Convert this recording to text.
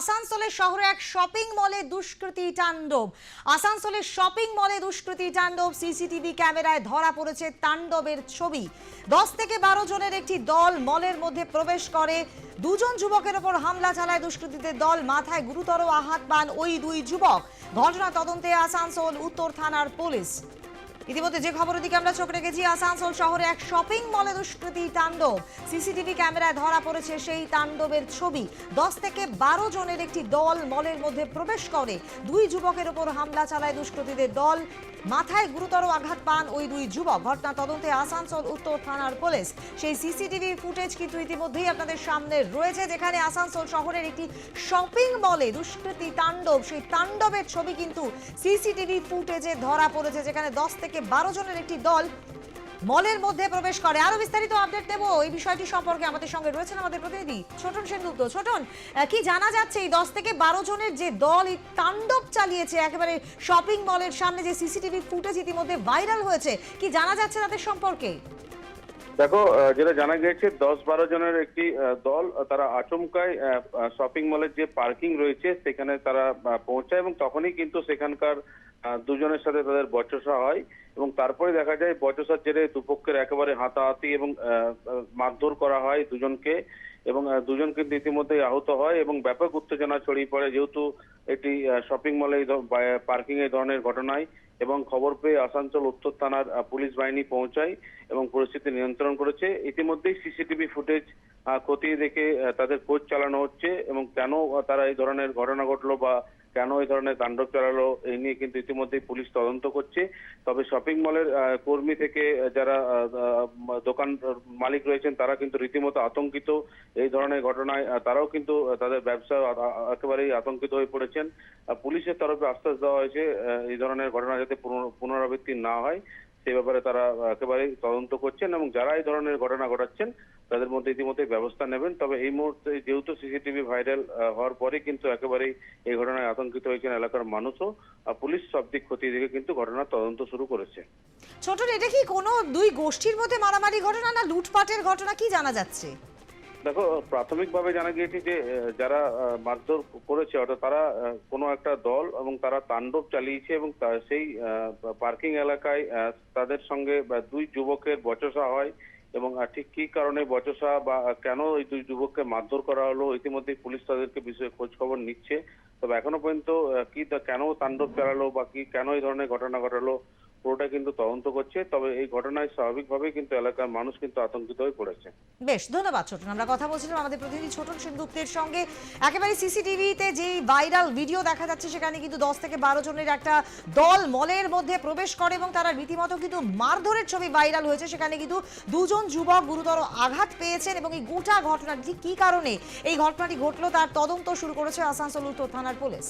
আসানসোলের শহরে এক শপিং মলে দুষ্কৃতী তাণ্ডব। আসানসোলের শপিং মলে দুষ্কৃতী তাণ্ডব, সিসিটিভি ক্যামেরায় ধরা পড়েছে তাণ্ডবের ছবি। দশ থেকে বারো জনের একটি দল মলের মধ্যে প্রবেশ করে। দুজন যুবকের ওপর হামলা চালায় দুষ্কৃতীদের দল। মাথায় গুরুতর আঘাত পান ওই দুই যুবক। ঘটনা তদন্তে আসানসোল উত্তর থানার পুলিশ। ইতিমধ্যে যে খবরের দিকে আমরা চোখ রেখেছি, আসানসোল শহরে এক শপিং মলে দুষ্কৃতি তাণ্ডব। সিসিটিভি ক্যামেরায় ধরা পড়েছে সেই তাণ্ডবের ছবি। দশ থেকে বারো জনের একটি দল মলের মধ্যে প্রবেশ করে। দুই যুবকের ওপর হামলা চালায় দুষ্কৃতীদের দল। মাথায় গুরুতর আঘাত পান ওই দুই যুবক। ঘটনা তদন্তে আসানসোল উত্তর থানার পুলিশ। সেই সিসিটিভি ফুটেজ কিন্তু ইতিমধ্যেই আপনাদের সামনে রয়েছে, যেখানে আসানসোল শহরের একটি শপিং মলে দুষ্কৃতি তাণ্ডব। সেই তাণ্ডবের ছবি কিন্তু সিসিটিভি ফুটেজে ধরা পড়েছে, যেখানে দশ থেকে বারো জনের একটি দল মলের মধ্যে প্রবেশ করে। আরও বিস্তারিত আপডেট দেবো। এই বিষয়টি সম্পর্কে আমাদের সঙ্গে রয়েছেন আমাদের প্রতিনিধি ছোটন সেনগুপ্ত। ছোটন কি জানা যাচ্ছে এই দশ থেকে বারো জনের যে দল, এই তাণ্ডব চালিয়েছে একেবারে শপিং মলের সামনে যে সিসিটিভি ফুটেজ ইতিমধ্যে ভাইরাল হয়েছে, কি জানা যাচ্ছে তাদের সম্পর্কে? দেখো যেটা জানা গিয়েছে, দশ বারো জনের একটি দল, তারা আচমকায় শপিং মলের যে পার্কিং রয়েছে, সেখানে তারা পৌঁছায় এবং তখনই কিন্তু সেখানকার দুজনের সাথে তাদের বচসা হয় এবং তারপরে দেখা যায় বচসার জেরে দুপক্ষের একেবারে হাতাহাতি এবং মারধর করা হয় দুজনকে এবং দুজন কিন্তু ইতিমধ্যেই আহত হয় এবং ব্যাপক উত্তেজনা ছড়িয়ে পড়ে যেহেতু একটি শপিং মলে পার্কিং এই ধরনের ঘটনায় এবং খবর পেয়ে আসানসোল উত্তর থানার পুলিশ বাহিনী পৌঁছায় এবং পরিস্থিতি নিয়ন্ত্রণ করেছে। ইতিমধ্যেই সিসিটিভি ফুটেজ খতিয়ে দেখে তাদের খোঁজ চালানো হচ্ছে এবং কেন তারা এই ধরনের ঘটনা ঘটলো বা কেন এই ধরনের তাণ্ডব চালালো, এই নিয়ে কিন্তু ইতিমধ্যেই পুলিশ তদন্ত করছে। তবে শপিং মলের কর্মী থেকে যারা দোকান মালিক রয়েছেন, তারা কিন্তু রীতিমতো আতঙ্কিত এই ধরনের ঘটনায় তারাও কিন্তু তাদের ব্যবসা একেবারেই আতঙ্কিত হয়ে পড়েছেন। পুলিশের তরফে আশ্বাস দেওয়া হয়েছে এই ধরনের ঘটনা যাতে পুনরাবৃত্তি না হয়। সেই ব্যাপারে তারা একেবারে তদন্ত করছেন এবং যারা এই ধরনের ঘটনা ঘটাচ্ছেন, তাদের মধ্যে ইতিমধ্যে ব্যবস্থা নেবেন। তবে এই মুহূর্তে যেহেতু সিসিটিভি ভাইরাল হওয়ার পরে কিন্তু একেবারেই এই ঘটনায় আতঙ্কিত হয়েছেন এলাকার মানুষও। পুলিশ সব দিক খতিয়ে দেখে কিন্তু ঘটনার তদন্ত শুরু করেছে। ছোট এটা কি কোনো দুই গোষ্ঠীর মধ্যে মারামারি ঘটনা না লুটপাটের ঘটনা? কি জানা যাচ্ছে? দেখো, প্রাথমিকভাবে জানা গিয়েছে যে যারা মারধর করেছে, অর্থাৎ তারা কোনো একটা দল এবং তারা তাণ্ডব চালিয়েছে এবং সেই পার্কিং এলাকায় তাদের সঙ্গে দুই যুবকের বচসা হয় এবং ঠিক কি কারণে বচসা বা কেন এই দুই যুবককে মারধর করা হলো ইতিমধ্যে পুলিশ তাদেরকে বিষয়ে খোঁজ খবর নিচ্ছে। তবে এখনও পর্যন্ত কি কেন তাণ্ডব চালালো বা কি, কেন এই ধরনের ঘটনা ঘটালো পুরোটা কিন্তু তদন্ত করছে, তবে এই ঘটনায় স্বাভাবিকভাবেই কিন্তু এলাকার মানুষ কিন্তু আতঙ্কিত হয়ে পড়েছে। বেশ, ধন্যবাদ ছোটন। আমরা কথা বলছিলাম আমাদের প্রতিনিধি ছোটন সেনগুপ্তের সঙ্গে। একেবারে সিসিটিভিতে যে ভাইরাল ভিডিও দেখা যাচ্ছে, সেখানে কিন্তু দশ থেকে বারো জনের একটা দল মলের মধ্যে প্রবেশ করে এবং তারা রীতিমতো কিন্তু মারধরের ছবি ভাইরাল হয়েছে। সেখানে কিন্তু দুজন যুবক গুরুতর আঘাত পেয়েছেন এবং এই গোটা ঘটনাটি কি কারণে এই ঘটনাটি ঘটলো তার তদন্ত শুরু করেছে আসানসোল উত্তর থানার পুলিশ।